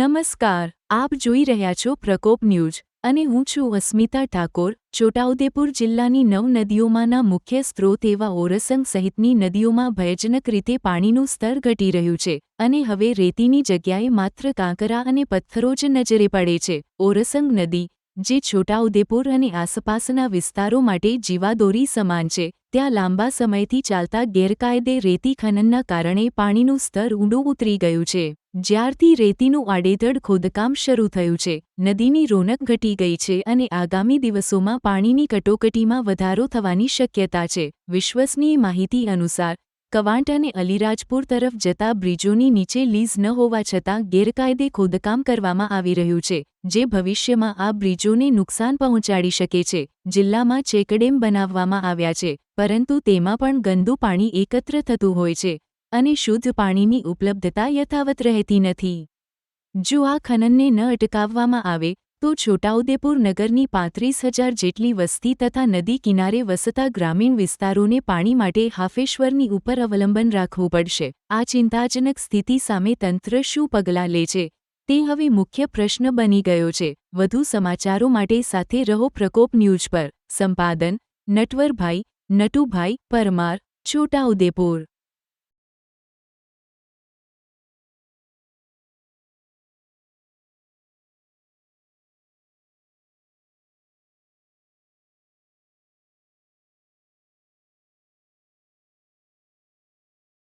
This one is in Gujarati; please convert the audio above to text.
નમસ્કાર, આપ જોઈ રહ્યા છો પ્રકોપ ન્યૂઝ અને હું છું અસ્મિતા ઠાકોર, છોટાઉદેપુર જિલ્લાની નવ નદીઓમાંના મુખ્ય સ્ત્રોત એવા ઓરસંગ સહિતની નદીઓમાં ભયજનક રીતે પાણીનું સ્તર ઘટી રહ્યું છે અને હવે રેતીની જગ્યાએ માત્ર કાંકરા અને પથ્થરો જ નજરે પડે છે. ઓરસંગ નદી, જે છોટાઉદેપુર અને આસપાસના વિસ્તારો માટે જીવાદોરી સમાન છે ત્યાં લાંબા સમયથી ચાલતા ગેરકાયદે રેતી ખનનના કારણે પાણીનું સ્તર ઊંડું ઉતરી ગયું છે. જ્યારથી રેતીનું આડેધડ ખોદકામ શરૂ થયું છે. નદીની રોનક ઘટી ગઈ છે અને આગામી દિવસોમાં પાણીની કટોકટીમાં વધારો થવાની શક્યતા છે. વિશ્વસનીય માહિતી અનુસાર કવાંટ અને અલીરાજપુર તરફ જતા બ્રિજોની નીચે લીઝ ન હોવા છતાં ગેરકાયદે ખોદકામ કરવામાં આવી રહ્યું છે, જે ભવિષ્યમાં આ બ્રિજોને નુકસાન પહોંચાડી શકે છે. જિલ્લામાં ચેકડેમ બનાવવામાં આવ્યા છે, પરંતુ તેમાં પણ ગંદુ પાણી એકત્ર થતું હોય છે અને શુદ્ધ પાણીની ઉપલબ્ધતા યથાવત રહેતી નથી. જો આ ખનનને ન અટકાવવામાં આવે તો છોટાઉદેપુર નગરની પાંત્રીસ હજાર જેટલી વસ્તી તથા નદી કિનારે વસતા ગ્રામીણ વિસ્તારોને પાણી માટે હાફેશ્વરની ઉપર અવલંબન રાખવું પડશે. આ ચિંતાજનક સ્થિતિ સામે તંત્ર શું પગલાં લે છે તે હવે મુખ્ય પ્રશ્ન બની ગયો છે. વધુ સમાચારો માટે સાથે રહો પ્રકોપ ન્યૂઝ પર. સંપાદન, નટવરભાઈ, નટુભાઈ પરમાર, છોટાઉદેપુર.